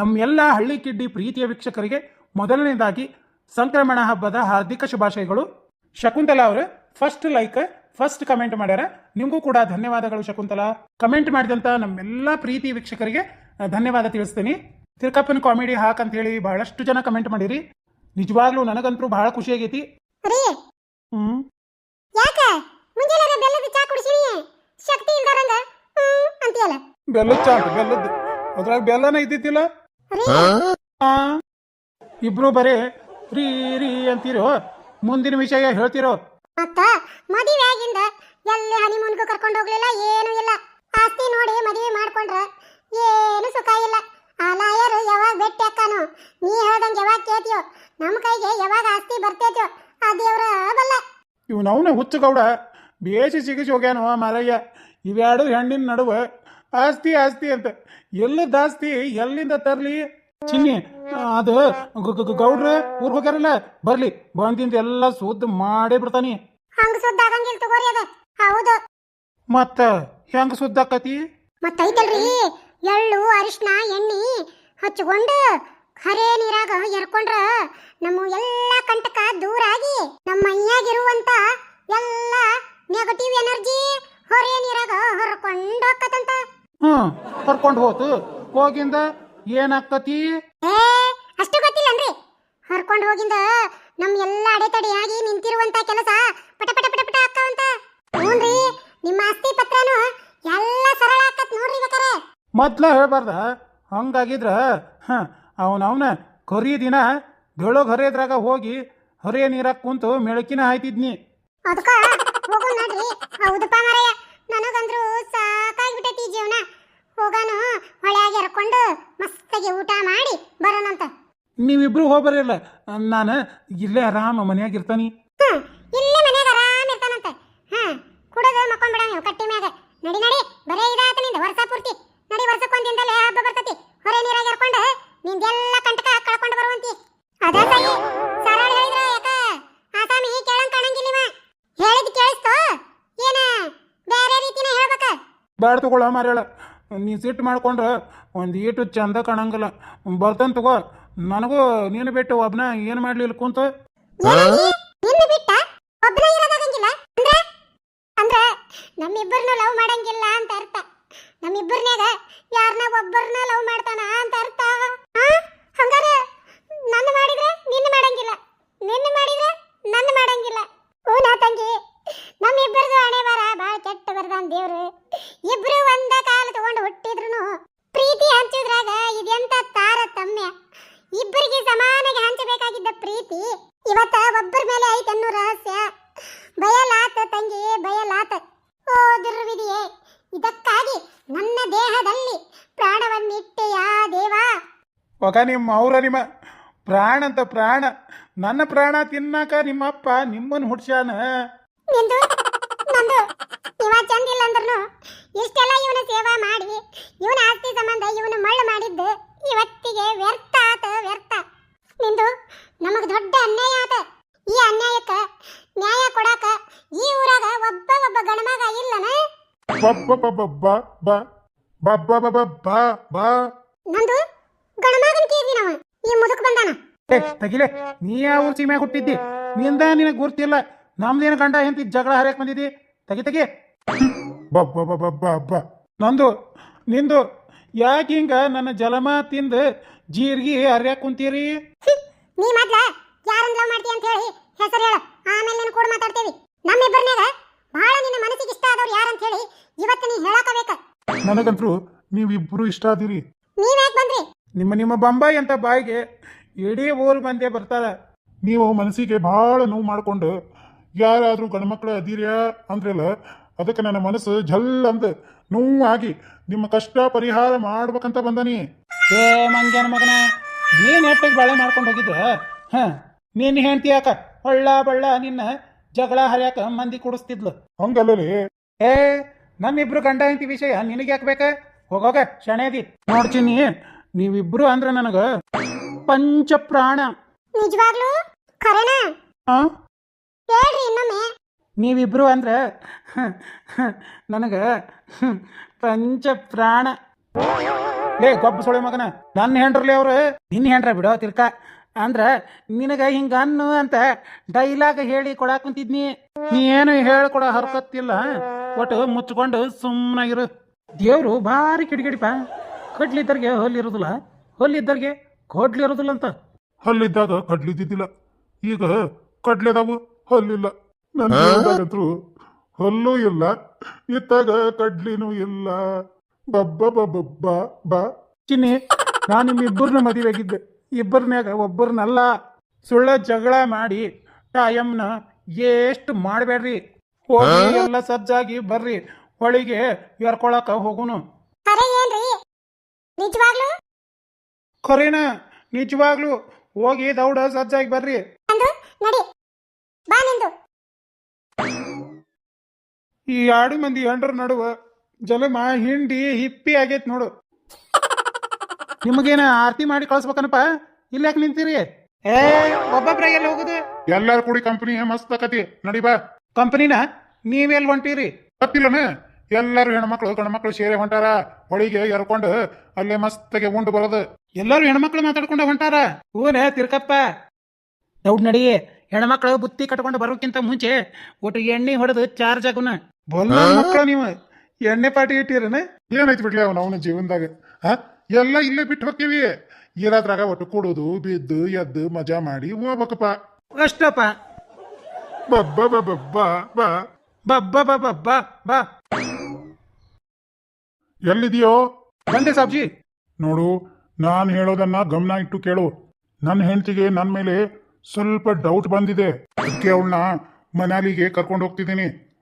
ನಮ್ಮೆಲ್ಲ ಹಳ್ಳಿ ಕಿಡ್ಡಿ ಪ್ರೀತಿಯ ವೀಕ್ಷಕರಿಗೆ ಮೊದಲನೇದಾಗಿ ಸಂಕ್ರಮಣ ಹಬ್ಬದ ಹಾರ್ದಿಕ ಶುಭಾಶಯಗಳು. ಶಕುಂತಲಾ ಅವರು ಫಸ್ಟ್ ಲೈಕ್ ಫಸ್ಟ್ ಕಮೆಂಟ್ ಮಾಡ್ಯಾರ. ನಿಮಗೂ ಕೂಡ ಧನ್ಯವಾದಗಳು ಶಕುಂತಲಾ. ಕಮೆಂಟ್ ಮಾಡಿದಂಥ ನಮ್ಮೆಲ್ಲ ಪ್ರೀತಿ ವೀಕ್ಷಕರಿಗೆ ಧನ್ಯವಾದ ತಿಳಿಸ್ತೀನಿ. ತಿರ್ಕಪ್ಪನ ಕಾಮಿಡಿ ಹಾಕ್ ಅಂತ ಹೇಳಿ ಬಹಳಷ್ಟು ಜನ ಕಮೆಂಟ್ ಮಾಡಿರಿ. ನಿಜವಾಗ್ಲೂ ನನಗಂತೂ ಬಹಳ ಖುಷಿ ಆಗೈತಿ. ಹ್ಮ್. ಬೆಲ್ಲದ ಚಾ ಬೆಲ್ಲದ ಬೆಲ್ಲದ. ಅದ್ರಾಗ ಬೆಲ್ಲನ ಇದ್ದಿದ್ದಿಲ್ಲ. ಇಬ್ರು ಬರೇ ರೀ ರೀ ಅಂತೀರೋ? ಮುಂದಿನ ವಿಷಯ ಹೇಳ್ತಿರೋ? ಮತ್ತ ಮದುವೆ ಆಗಿಂದ ಎಲ್ಲಿ ಹನಿಮೂನ್ಗೂ ಕರ್ಕೊಂಡು ಹೋಗ್ಲಿಲ್ಲ ಏನು ಇಲ್ಲ. ಆಸ್ತಿ ನೋಡಿ ಮದುವೆ ಮಾಡ್ಕೊಂಡ್ರ ಏನು ಸುಖ ಇಲ್ಲ. ಆ ಲಾಯರ್ ಯಾವಾಗ ಭೇಟಿ ಅಕ್ಕನು ನೀ ಹೇಳ್ದಂಗ ಯಾವಾಗ ಕೇಳ್ತೀಯೋ ನಮ್ಮ ಕೈಗೆ ಯಾವಾಗ ಆಸ್ತಿ ಬರ್ತೈತೋ ಆ ದೇವ್ರ ಬಲ್ಲ. ಇವನವನ ಹುಚ್ಚಗೌಡ ಬೇಸಿ ಸಿಗಿಸಿ ಹೋಗ್ಯಾನೋ ಮಾರಯ್ಯ. ಇವೆರಡು ಹೆಣ್ಣಿನ ನಡುವೆ ಆಸ್ತಿ ಆಸ್ತಿ ಅಂತ. ಎಲ್ಲ ಆಸ್ತಿ ಎಲ್ಲಿಂದ ತರ್ಲಿ? ಚಿನ್ನಿ ಅದು ಗೌಡ್ರ ಊರ್ ಹೋಗ್ಯಾರಲ್ಲ ಬರ್ಲಿ. ಬಂದಿಂದ ಎಲ್ಲ ಸುದ್ದ ಮಾಡೇ ಬಿಡ್ತಾನಿ. ಹಂಗ ಸುದ್ದ ಆಗಂಗಿಲ್ಲ ತಗೋರಿ ಅದ. ಹೌದು. ಮತ್ತ ಹೆಂಗ ಸುದ್ದಾಕತಿ ಮತ್ತೈತಲ್ರಿ ಎಳ್ಳು ಅರಿಶಿನ ಎಣ್ಣಿ ಹಚ್ಕೊಂಡು ಹರೇ ನೀರಾಗ ಎರ್ಕೊಂಡ್ರ ನಮ್ಮ ಎಲ್ಲ ಕಂಟಕ ದೂರ ಆಗಿ ನಮ್ಮ ಮೈಯಾಗಿರುವಂತ ಎಲ್ಲ ನೆಗೆಟಿವ್ ಎನರ್ಜಿ ಹೊರೆ ನೀರಾಗ ಹೊರ್ಕೊಂಡು ಹ್ಮ್ ಕರ್ಕೊಂಡು ಹೋತು. ಹೋಗಿಂದ ಏನಾಗ್ತತಿ? ಏ ಅಷ್ಟು ಗೊತ್ತಿಲ್ಲನ್ರಿ. ಹರ್ಕೊಂಡು ಹೋಗಿಂದ ನಮ್ ಎಲ್ಲ ಅಡೆತಡೆಯಾಗಿ ನಿಂತಿರುವಂತ ಕೆಲಸ ಪಟ ಪಟ ಪಟ ಪಟ ಆಕ್ಕವಂತ ಹ್ಞೂನ್ರಿ ನಿಮ್ಮ ಆಸ್ತಿ ಪತ್ರನು ಎಲ್ಲ ಸರಳ ಆಕತ್ ನೋಡ್ರಿ ಬೇಕಾರೆ. ಮೊದ್ಲ ಹೇಳ್ಬಾರ್ದ. ಹಂಗಾಗಿದ್ರ ಅವನ ಅವನವನ ಕರಿ ದಿನ ಬೆಳಗ್ ಹರಿಯದ್ರಾಗ ಹೋಗಿ ಹರಿಯ ನೀರಾಗ ಕುಂತು ಮೆಳಕಿನ ಹಾಯ್ತಿದ್ನಿ. ಅದಕ್ಕ ಹೋಗೋಣ ನಡ್ರಿ. ಹೌದಪ್ಪ ಮರಯ್ಯ ನನಗಂದ್ರು ಸಾಕಾಗ್ಬಿಟ್ಟೈತಿ ಈ ಜೀವನ ಹೋಗಾನು ಹೊಳ್ಯಾಗ ಎರ್ಕೊಂಡು ಮಸ್ತಾಗಿ ಊಟ ಮಾಡಿ ಬರೋಣಂತ ನೀವಿಬ್ರು ಹೋಗ್ಬರಿಲ್ಲ ನಾನು ಇಲ್ಲೇ ಆರಾಮ ಮನ್ಯಾಗ ಇರ್ತಾನಿ. ಇಲ್ಲೇ ಮನ್ಯಾಗ ಆರಾಮ ಇರ್ತಾನಂತ. ಹಾ ಕುಡದು ಮಕ್ಕೊಂಡ್ಬಿಡ ನೀವು ಕಟ್ಟಿ ಮ್ಯಾಗ. ನಡಿ ನಡಿ ಬರೇ ಇದಾತ ನಿಂದ ವರ್ಷ ಪೂರ್ತಿ. ನಡಿ ವರ್ಷಕ್ಕೊಂದ್ ದಿನದಲ್ಲೇ ಹಬ್ಬ ಬರ್ತತಿ. ಹೊರೆ ನೀರಾಗ ಎರ್ಕೊಂಡು ನಿಂದೆಲ್ಲ ಕಂಟಕ ಕಳ್ಕೊಂಡು ಬರುವಂತಿ. ಅದ ತಾಯಿ ಸರಳ ಹೇಳಿದ್ರ ಯಾಕ? ಆಸಾಮಿ ಕೇಳಂಗ್ ಕಾಣಂಗಿಲ್ಲ ಇವ. ಹೇಳಿದ್ ಕೇಳಿಸ್ತೋ. ಏನ ಬೇರೆ ರೀತಿನ ಹೇಳ್ಬೇಕ? ಬ್ಯಾಡ ತಗೊಳ ಮಾರ್ಯಾಳ. ನೀ ಸಿಟ್ಟು ಮಾಡ್ಕೊಂಡ್ರ ಒಂದು ಈಟು ಚಂದ ಕಾಣಂಗಿಲ್ಲ. ಬರ್ತಾನೆ ತಗೋ. ನನಗೂ ನೀನು ಬಿಟ್ಟು ಒಬ್ನ ಏನು ಮಾಡ್ಲಿಲ್ಲ ಕುಂತ? ನಿನ್ನ ಬಿಟ್ಟ? ಒಬ್ಬನ ಇರೋದಾಗಂಗಿಲ್ಲ ಅಂದ್ರ? ಅಂದ್ರ ನಮ್ಮಿಬ್ಬರನ್ನ ಲವ್ ಮಾಡಂಗಿಲ್ಲ ಅಂತ ಅರ್ಥ. ನಮ್ಮಿಬ್ಬರನ್ಯಾಗ ಯಾರನ್ನ ಒಬ್ಬರನ್ನ ಲವ್ ಮಾಡ್ತಾನ ಅಂತ ಅರ್ಥ. ಆ? ಹಂಗಾರ ನನ್ನ ಮಾಡಿದ್ರೆ ನಿನ್ನ ಮಾಡಂಗಿಲ್ಲ. ನಿನ್ನ ಮಾಡಿದ್ರೆ ನನ್ನ ಮಾಡಂಗಿಲ್ಲ. ಹೂನ ತಂಗಿ ನಮ್ಮಿಬ್ಬರದು ಹಣೆ ಬರ ಬಾಳ ಕೆಟ್ಟ ಬರ್ದಾನ್ ದೇವ್ರು. ಇಬ್ರು ಒಗ ನಿಮ್ಮ ಅವ್ರ ನಿಮ್ಮ ಪ್ರಾಣ ಅಂತ ಪ್ರಾಣ. ನನ್ನ ಪ್ರಾಣ ತಿನ್ನಾಕ ನಿಮ್ಮಪ್ಪ ನಿಮ್ಮನ್ನು ಹುಡ್ಸ್ಯಾನ. ನಿಂದು? ನಂದು ಇವ ಚಂದಿಲ್ಲ ಅಂದ್ರೂ ಇಷ್ಟೆಲ್ಲ ಇವನ ಸೇವಾ ಮಾಡಿ ಇವನ ಆಸ್ತಿ ಸಂಬಂಧ ಇವನು ಮಳ್ಳು ಮಾಡಿದ್ದು ಇವತ್ತಿಗೆ ವ್ಯರ್ಥ ಆತ ವ್ಯರ್ಥ. ನಿಂದು? ನಮಗೆ ದೊಡ್ಡ ಅನ್ಯಾಯ ಆತ. ಈ ಅನ್ಯಾಯಕ್ಕ ನ್ಯಾಯ ಕೊಡಾಕ ಈ ಊರಾಗ ಒಬ್ಬ ಒಬ್ಬ ಗಣಮಗ ಇಲ್ಲನ? ಬಬ್ಬ ಬಾ ಬಬ್ಬ ಬಾ ಬಾ. ನಂದು ಗಣಮಗನ ಕೇಳಿ ನಾವ ಈ ಮುದುಕ್ ಬಂದಾನ ಏ ತಗಿಲೆ ನೀ ಯಾವ ಸೀಮ್ಯಾಗ ಹುಟ್ಟಿದ್ದಿ? ನಿಂದ ನಿನಗೆ ಗುರ್ತಿಲ್ಲ ನಮ್ದೇನು ಗಂಡ ಹೆಂತಿ ಜಗಳ ಹರಿಯಕ್ ಬಂದಿದ್ದಿ? ತಗಿ ತಗಿ. ಬಬ್ಬ ನಂದು ನಿಂದು ಯಾಕೆ ಹಿಂಗ ನನ್ನ ಜಲಮ ತಿಂದು ಜೀರ್ಗಿ ಹರ್ಯಾಕ್ ಕುಂತೀರಿ. ನೀ ಮೊದ್ಲ ಯಾರನ್ನ ಲವ್ ಮಾಡ್ತಿ ಅಂತ ಹೇಳಿ ಹೆಸರು ಹೇಳು. ಆಮೇಲೆ ನೀನು ಕೂಡ ಮಾತಾಡ್ತೇವಿ. ನಮ್ಮಿಬ್ಬರನ್ಯಾಗ ಬಹಳ ನಿನ್ನ ಮನಸ್ಸಿಗೆ ಇಷ್ಟ ಆದವ್ರು ಅಂತ ಹೇಳಿ ಇವತ್ತು ನೀ ಹೇಳಕಬೇಕ. ನನಗಂತರೂ ನೀವಿಬ್ರು ಇಷ್ಟ ಆದಿರಿ. ನೀವ್ಯಾಕ್ ಬಂದ್ರಿ? ನಿಮ್ಮ ನಿಮ್ಮ ಬಂಬಾಯಿ ಅಂತ ಬಾಯಿಗೆ ಇಡೀ ಊರು ಮಂದಿ ಬರ್ತಾರ. ನೀವು ಮನಸ್ಸಿಗೆ ಭಾಳ ನೋವು ಮಾಡಿಕೊಂಡು ಯಾರಾದರೂ ಗಂಡ್ಮಕ್ಳು ಅದೀರ್ಯಾ ಅಂದ್ರಲ್ಲ ಅದಕ್ಕೆ ನನ್ನ ಮನಸ್ಸು ಝಲ್ ಅಂದ ನೋವಾಗಿ ನಿಮ್ಮ ಕಷ್ಟ ಪರಿಹಾರ ಮಾಡ್ಬೇಕಂತ ಬಂದನಿ. ಏ ಮಂಗ್ಯನ ಮಗನ ನೀನ್ ಹೆಟ್ಟಿಗೆ ಬಾಳೆ ಮಾಡ್ಕೊಂಡು ಹೋಗಿದ್ರ ಹ ನೀನ್ ಹೆಂಡ್ತಿ ಯಾಕ ಹೊಳ್ಳ ಬಳ್ಳ ನಿನ್ನ ಜಗಳ ಹರಿಯಾಕ ಮಂದಿ ಕುಡಿಸ್ತಿದ್ಲು? ಹಂಗಲ್ಲ ಏ ನಮ್ಮಿಬ್ರು ಗಂಡ ಹೆಂಡತಿ ವಿಷಯ ನಿನಗೆ ಯಾಕೆ ಬೇಕ ಹೋಗೋಗ ಕ್ಷಣೇದಿ ನೋಡ್ತೀನಿ ನೀವಿಬ್ರು ಅಂದ್ರೆ ನನಗ ಪಂಚ ಪ್ರಾಣ ನಿಜವಾಗ್ಲೂ? ಖರೇನಾ? ಆ? ಹೇಳ್ರಿ ಇನ್ನೊಮ್ಮೆ. ನೀವಿಬ್ರು ಅಂದ್ರೆ ನನಗ ಪಂಚ ಪ್ರಾಣ ಲೇ ಗೊಬ್ಬ ಸೊಳೆ ಮಗನ ನನ್ನ ಹೆಂಡ್ರಲಿ ಅವ್ರು ನಿನ್ನ ಹೆಂಡ್ರ ಬಿಡೋ ತಿರ್ಕ. ಅಂದ್ರ ನಿನಗ ಹಿಂಗ ಅನ್ನು ಅಂತ ಡೈಲಾಗ್ ಹೇಳಿ ಕೊಡಾಕ್ ಕುಂತಿದ್ನಿ. ನೀ ಏನು ಹೇಳ್ಕೊಡ ಹರ್ಕತ್ತಿಲ್ಲ. ಒಟ್ಟು ಮುಚ್ಕೊಂಡು ಸುಮ್ಮನಾಗಿರು ದೇವ್ರು ಭಾರಿ ಕಿಡಿಕಿಡಿಪ ಕಟ್ಲಿದ್ದರ್ಗೆ ಹೊಲಿರೋದಿಲ್ಲ ಹೊಲ್ಲಿದ್ದರ್ಗೆ ಕೋಡ್ಲಿ ಇರೋದಿಲ್ಲ ಅಂತ. ಕಡ್ಲಿ ಇದ್ದಿದ್ದಿಲ್ಲ. ಈಗ ಕಡ್ಲೆದಾವು ಹಲ್ಲಿಲ್ಲ. ನನ್ನ ಹಲ್ಲೂ ಇಲ್ಲ ಇತ್ತಾಗ ಕಡ್ಲಿನೂ ಇಲ್ಲ. ಬಬ್ಬ ಬಬ್ಬ ಬಾ. ಚಿನ್ನಿ ನಾನು ನಿಮ್ಮ ಇಬ್ಬರನ್ನ ಮದುವೆಗಿದ್ದೆ ಇಬ್ಬರನ್ಯಾಗ ಒಬ್ಬರನ್ನಲ್ಲ. ಸುಳ್ಳ ಜಗಳ ಮಾಡಿ ಟೈಮ್ನ ಎಷ್ಟು ಮಾಡಬೇಡ್ರಿ? ಹೋಗಿ ಎಲ್ಲ ಸಜ್ಜಾಗಿ ಬರ್ರಿ. ಹೊಳಿಗೆ ಎರ್ಕೊಳಕ ಹೋಗುನು ಖರೆ ಏನ್ರಿ ನಿಜವಾಗ್ಲು ಖರೇನ ನಿಜವಾಗ್ಲು ಹೋಗಿ ದೌಡ ಸಜ್ಜಾಗಿ ಬರ್ರಿ. ಅಂದ್ರು ನಡಿ. ಬಾ ನಿಂದು. ಈ ಎರಡು ಮಂದಿ ಹೆಂಡ್ರ ನಡುವ ಜಲಮ ಹಿಂಡಿ ಹಿಪ್ಪಿ ಆಗೈತ್ ನೋಡು. ನಿಮಗೇನ ಆರತಿ ಮಾಡಿ ಕಳ್ಸ್ಬೇಕನಪ್ಪ? ಇಲ್ಲ ಯಾಕೆ ನಿಂತೀರಿ? ಏ ಒಬ್ಬೊಬ್ರ ಎಲ್ಲಿ ಹೋಗುದು? ಎಲ್ಲಾರು ಕೂಡಿ ಕಂಪನಿ ಮಸ್ತ್ ಆಕತಿ. ನಡಿ ಬಾ. ಕಂಪನಿನ ನೀವೆಲ್ಲಿ ಹೊಂಟೀರಿ? ಗೊತ್ತಿಲ್ಲನ? ಎಲ್ಲಾರು ಹೆಣ್ಮಕ್ಳು ಗಂಡ್ಮಕ್ಳು ಸೇರಿ ಹೊಂಟಾರ? ಹೊಳಿಗೆ ಎರ್ಕೊಂಡು ಅಲ್ಲೇ ಮಸ್ತಾಗೆ ಉಂಡು ಬರೋದು. ಎಲ್ಲರೂ ಹೆಣ್ಮಕ್ಳು ಮಾತಾಡ್ಕೊಂಡು ಹೊಂಟಾರ? ಹೂನೇ ತಿರ್ಕಪ್ಪ. ದೌಡ್ ನಡಿ ಹೆಣ್ಮಕ್ಳು ಬುತ್ತಿ ಕಟ್ಕೊಂಡು ಬರೋಕ್ಕಿಂತ ಮುಂಚೆ ಒಟ್ಟು ಎಣ್ಣೆ ಹೊಡೆದು ಚಾರ್ಜ್ ಆಗುನ ಮಕ್ಕಳು ನೀವು. ಎಣ್ಣೆ ಪಾಟಿ ಇಟ್ಟಿರನ? ಏನೈತಿ ಬಿಡ್ಲಿ ಅವನ ಅವನ ಜೀವನದಾಗ? ಹ? ಎಲ್ಲ ಇಲ್ಲೇ ಬಿಟ್ಟು ಹೋಗ್ತೀವಿ. ಇರೋದ್ರಾಗ ಒಟ್ಟು ಕುಡುದು ಬಿದ್ದು ಎದ್ದು ಮಜಾ ಮಾಡಿ ಹೋಗ್ಬೇಕಪ್ಪ. ಅಷ್ಟಪ್ಪ. ಬಬ್ಬ ಬಬ್ಬ ಬಾ ಬಾ ಬಬ್ಬ ಬಬ್ಬ. ಬಾ ಬಾ ಎಲ್ಲಿದೆಯೋ? ಬಂದೆ ಸಾಬ್ಜಿ. ನೋಡು ನಾನು ಹೇಳೋದನ್ನ ಗಮನ ಇಟ್ಟು ಕೇಳು. ನನ್ನ ಹೆಂಡತಿಗೆ ನನ್ನ ಮೇಲೆ ಸ್ವಲ್ಪ ಡೌಟ್ ಬಂದಿದೆ. ಅದಕ್ಕೆ ಅವಳನ್ನ ಮನಾಲಿಗೆ ಕರ್ಕೊಂಡು ಹೋಗ್ತಿದ್ದೀನಿ.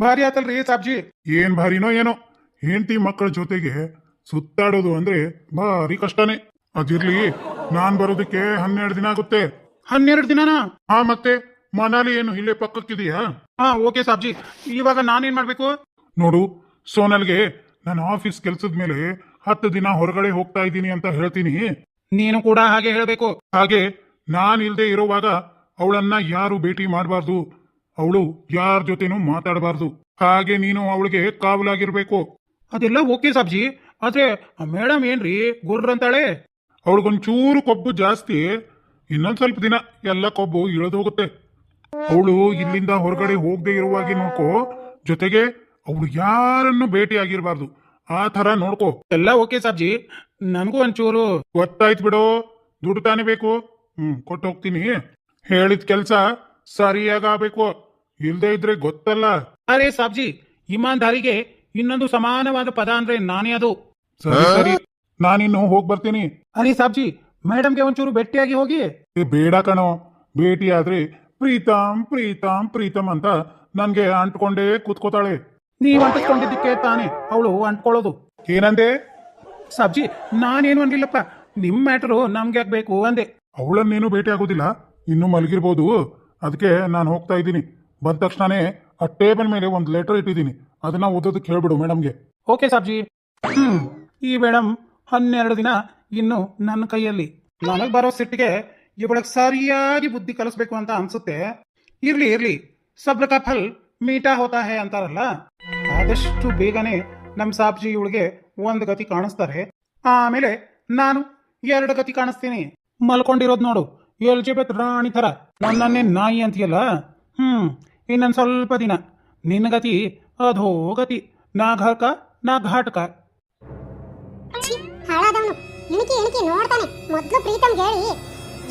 ಭಾರಿ ಆತಲ್ರಿ ಸಾಬ್ಜಿ. ಏನ್ ಭಾರಿನೋ ಏನೋ. ಹೆಂಡತಿ ಮಕ್ಕಳ ಜೊತೆಗೆ ಸುತ್ತಾಡೋದು ಅಂದ್ರೆ ಭಾರಿ ಕಷ್ಟನೇ. ಅದಿರ್ಲಿ ನಾನ್ ಬರೋದಕ್ಕೆ ಹನ್ನೆರಡು ದಿನ ಆಗುತ್ತೆ. ಹನ್ನೆರಡು ದಿನನಾ? ಹಾ ಮತ್ತೆ ಮನಾಲಿ ಏನು ಇಲ್ಲೇ ಪಕ್ಕಕ್ಕಿದೆಯಾ? ಹಾ ಓಕೆ ಸಾಬ್ಜಿ. ಇವಾಗ ನಾನೇನ್ ಮಾಡ್ಬೇಕು? ನೋಡು ಸೋನಲ್ಗೆ ನನ್ನ ಆಫೀಸ್ ಕೆಲಸದ ಮೇಲೆ ಹತ್ತು ದಿನ ಹೊರಗಡೆ ಹೋಗ್ತಾ ಇದ್ದೀನಿ ಅಂತ ಹೇಳ್ತೀನಿ. ನೀನು ಕೂಡ ಹಾಗೆ ಹೇಳಬೇಕು. ಹಾಗೆ ನಾನ್ ಇಲ್ದೆ ಇರುವಾಗ ಅವಳನ್ನ ಯಾರು ಭೇಟಿ ಮಾಡಬಾರ್ದು. ಅವಳು ಯಾರ ಜೊತೆನೂ ಮಾತಾಡಬಾರ್ದು. ಹಾಗೆ ನೀನು ಅವಳಿಗೆ ಕಾವಲಾಗಿರ್ಬೇಕು. ಅದೆಲ್ಲ ಓಕೆ ಸಾಬ್ಜಿ. ಆದ್ರೆ ಮೇಡಮ್ ಏನ್ರಿ? ಗುರ್ರಂತಾಳೆ ಅವಳಿಗೊಂಚೂರು ಕೊಬ್ಬು ಜಾಸ್ತಿ ಇನ್ನೊಂದ್ ಸ್ವಲ್ಪ ದಿನ ಎಲ್ಲ ಕೊಬ್ಬು ಇಳಿದೋಗುತ್ತೆ. ಅವಳು ಇಲ್ಲಿಂದ ಹೊರಗಡೆ ಹೋಗದೆ ಇರುವಾಗೆ ನೋಡ್ಕೋ ಜೊತೆಗೆ ಅವಳು ಯಾರನ್ನು ಭೇಟಿ ಆಗಿರ್ಬಾರ್ದು ಆ ತರ ನೋಡ್ಕೋ. ಎಲ್ಲ ಓಕೆ ಸಾಬ್ಜಿ ನನಗೂ ಒಂಚೂರು ಗೊತ್ತಾಯ್ತು ಬಿಡು. ದುಡ್ಡು ತಾನೇ ಬೇಕು. ಹ್ಮ್ ಕೊಟ್ಟು ಹೋಗ್ತೀನಿ. ಹೇಳಿದ ಕೆಲ್ಸ ಸರಿಯಾಗಬೇಕು ಇಲ್ದೆ ಇದ್ರೆ ಗೊತ್ತಲ್ಲ. ಅರೆ ಸಾಬ್ಜಿ ಇಮಾನ್ದಾರಿಗೆ ಇನ್ನೊಂದು ಸಮಾನವಾದ ಪದ ಅಂದ್ರೆ ನಾನೇ ಅದು. ಸರಿ ಸರಿ. ನಾನಿನ್ನು ಹೋಗಿ ಬರ್ತೀನಿ. ಅರೆ ಸಾಬ್ಜಿ ಮೇಡಮ್ಗೆ ಒಂಚೂರು ಭೇಟಿಯಾಗಿ ಹೋಗಿ. ಏ, ಬೇಡ ಕಣೋ. ಭೇಟಿ ಆದ್ರೆ ಪ್ರೀತಮ್ ಪ್ರೀತಮ್ ಪ್ರೀತಮ್ ಅಂತ ನನ್ಗೆ ಅಂಟ್ಕೊಂಡೇ ಕೂತ್ಕೋತಾಳೆ. ನೀವ್ ಅಂಟಿಸ್ಕೊಂಡಿದ್ದಕ್ಕೆ ತಾನೇ ಅವಳು ಅಂಟ್ಕೊಳ್ಳೋದು. ಏನಂದೆ? ಸಬ್ಜಿ ನಾನೇನು ಅನ್ಲಿಲ್ಲಪ್ಪ ನಿಮ್ ಮ್ಯಾಟ್ರು ನಮ್ಗೆ ಯಾಕೆ ಬೇಕು ಅಂದೆ. ಅವಳನ್ನೇನು ಭೇಟಿ ಆಗೋದಿಲ್ಲ? ಇನ್ನು ಮಲಗಿರ್ಬೋದು. ಅದಕ್ಕೆ ನಾನು ಹೋಗ್ತಾ ಇದ್ದೀನಿ. ಬಂದ ತಕ್ಷಣನೇ ಆ ಟೇಬಲ್ ಮೇಲೆ ಒಂದು ಲೆಟರ್ ಇಟ್ಟಿದ್ದೀನಿ. ಅದನ್ನ ಓದೋದಕ್ಕೆ ಹೇಳ್ಬಿಡು ಮೇಡಮ್ಗೆ. ಓಕೆ ಸಾಬ್ಜಿ. ಹ್ಮ್ ಈ ಮೇಡಮ್ ಹನ್ನೆರಡು ದಿನ ಇನ್ನು ನನ್ನ ಕೈಯಲ್ಲಿ. ನನಗ್ ಬರೋ ಸಿಟ್ಟಿಗೆ ಇವಳಗ್ ಸರಿಯಾಗಿ ಬುದ್ಧಿ ಕಲಿಸ್ಬೇಕು ಅಂತ ಅನ್ಸುತ್ತೆ. ಇರ್ಲಿ ಇರ್ಲಿ. ಸಬ್ರ ಕಾ ಫಲ್ ಮೀಟಾ ಹೋತಾ ಹೇ ಅಂತಾರಲ್ಲ. ಆದಷ್ಟು ಬೇಗನೆ ನಮ್ಮ ಸಾಬ್ಜಿ ಇವಳಿಗೆ ಒಂದು ಗತಿ ಕಾಣಿಸ್ತಾರೆ. ಆಮೇಲೆ ನಾನು ಎರಡು ಗತಿ ಕಾಣಿಸ್ತೀನಿ. ಮಲ್ಕೊಂಡಿರೋದು ನೋಡು ಎಲ್ಜಬೆತ್ ರಾಣಿ ತರ ನನ್ನನ್ನೇ ನಾಯಿ ಅಂತೀಯಲ್ಲ? ಹ್ಮ್ ಇನ್ನೊಂದು ಸ್ವಲ್ಪ ದಿನ. ನಿನ್ನ ಗತಿ ಅಧೋ ಗತಿ. ನಾ ಘಾಟಕ ನಾ ಘಾಟಕ. ಛೀ, ಹಾಳಾದವನು. ಇಣಿಕಿ ಇಣಿಕಿ ನೋಡ್ತಾನೆ. ಮೊದ್ಲು ಪ್ರೀತಮ್ ಹೇಳಿ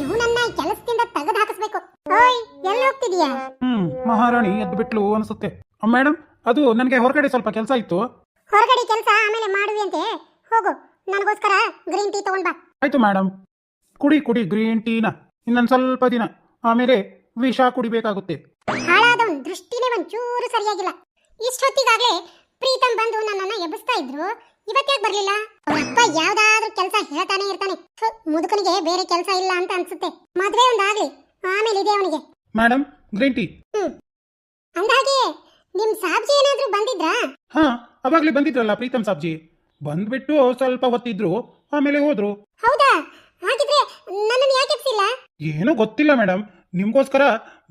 ಇವನನ್ನ ಈ ಕೆಲಸದಿಂದ ತೆಗೆದು ಹಾಕಿಸ್ಬೇಕು ಓಯ್ ಎಲ್ಲಿ ಹೋಗ್ತಿದೀಯಾ? ಹ್ಮ್ ಮಹಾರಾಣಿ ಎದ್ದು ಬಿಟ್ಲು ಅನ್ಸುತ್ತೆ. ಮೇಡಮ್ ಅದು ನನಗೆ ಹೊರಗಡೆ ಸ್ವಲ್ಪ ಕೆಲಸ ಇತ್ತು. ಹೊರಗಡೆ ಕೆಲಸ ಆಮೇಲೆ ಮಾಡುವೆ ಅಂತೆ. ಹೋಗು ನನಗೋಸ್ಕರ ಗ್ರೀನ್ ಟೀ ತಗೊಂಡ್ ಬಾ. ಆಯ್ತು ಮೇಡಮ್ ಕುಡಿ ಕುಡಿ ಗ್ರೀನ್ ಟೀನ ಇನ್ನೊಂದು ಸ್ವಲ್ಪ ದಿನ. ಆಮೇಲೆ ವಿಷ ಕುಡಿಬೇಕಾಗುತ್ತೆ. ಹಾಳಾದವನ್ ದೃಷ್ಟಿನೇ ಒಂಚೂರು ಸರಿಯಾಗಿಲ್ಲ. ಇಷ್ಟೊತ್ತಿಗಾಗ್ಲೇ ಪ್ರೀತಮ್ ಬಂದು ನನ್ನನ್ನ ಎಬ್ಬಿಸ್ತಾ ಇದ್ರು. ಇವತ್ತ್ಯಾಕೆ ಬರ್ಲಿಲ್ಲ? ಅಪ್ಪ ಯಾವ್ದಾದ್ರೂ ಕೆಲಸ ಹೇಳ್ತಾನೆ ಇರ್ತಾನೆ. ಮುದುಕನಿಗೆ ಬೇರೆ ಕೆಲಸ ಇಲ್ಲ ಅಂತ ಅನ್ಸುತ್ತೆ. ಮದ್ವೆ ಒಂದಾಗ್ಲಿ. ಆಮೇಲೆ ಇದೆ ಅವನಿಗೆ. Madam green tea hmm. ಅಂದಾಗೆ ನಿಮ್ ಸಾಬ್ಜಿ ಏನಾದ್ರೂ ಬಂದಿದ್ರಾ? ಹಾ ಅವಾಗ್ಲೇ ಬಂದಿದ್ರಲ್ಲ ಪ್ರೀತಮ್ ಸಾಬ್ಜಿ. ಬಂದ್ಬಿಟ್ಟು ಸ್ವಲ್ಪ ಹೊತ್ತಿದ್ರು ಆಮೇಲೆ ಹೋದ್ರು. ಹೌದಾ? ಹಾಗಿದ್ರೆ ನನ್ನನ್ನು ಯಾಕೆ ಎಬ್ಸಿಲ್ಲ? ಏನೋ ಗೊತ್ತಿಲ್ಲ ಮೇಡಮ್. ನಿಮ್ಗೋಸ್ಕರ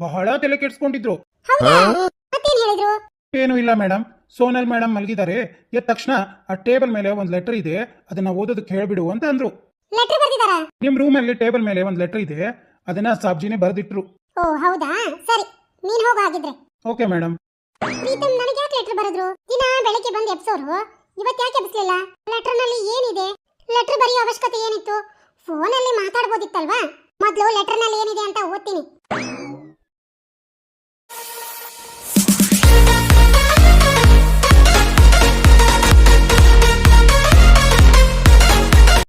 ಬಹಳ ತಲೆ ಕೆಡ್ಸ್ಕೊಂಡಿದ್ರು. ಹೌದಾ? ಮತ್ತೇನ್ ಹೇಳಿದ್ರು? ಏನೂ ಇಲ್ಲ ಮೇಡಮ್. ಸೋನಲ್ ಮೇಡಮ್ ಮಲಗಿದ್ದಾರೆ. ಎದ್ದ ತಕ್ಷಣ ಆ ಟೇಬಲ್ ಮೇಲೆ ಒಂದು ಲೆಟರ್ ಇದೆ. ಅದನ್ನ ಓದೋದಕ್ಕೆ ಹೇಳ್ಬಿಡು ಅಂತ ಅಂದ್ರು. ಲೆಟರ್ ರೂಮ್ ನಿಮ್ ರೂಮಲ್ಲಿ ಟೇಬಲ್ ಮೇಲೆ ಒಂದು ಲೆಟರ್ ಇದೆ. ಅದನ್ನ ಸಾಬ್ಜಿನೇ ಬರೆದಿಟ್ರು. ಓ ಹೌದಾ? ಸರಿ ನೀನ್ ಹೋಗು ಹಾಗಿದ್ರೆ. Okay madam. ಪ್ರೀತಮ್ ನನಗೆ ಯಾಕೆ ಲೆಟರ್ ಬರೆದ್ರು? ದಿನ ಬೆಳಗ್ಗೆ ಬಂದು ಎಬ್ಸೋರು? ಇವತ್ತು ಯಾಕೆ ಎಬ್ಸ್ಲಿಲ್ಲ? ಲೆಟರ್ನಲ್ಲಿ ಏನಿದೆ? ಲೆಟರ್ ಬರೆಯೋ ಅವಶ್ಯಕತೆ ಏನಿತ್ತು? ಫೋನಲ್ಲಿ ಮಾತಾಡ್ಬೋದಿತ್ತಲ್ವಾ? ಮೊದಲು ಲೆಟರ್ನಲ್ಲಿ ಏನಿದೆ ಅಂತ ಓದ್ತೀನಿ.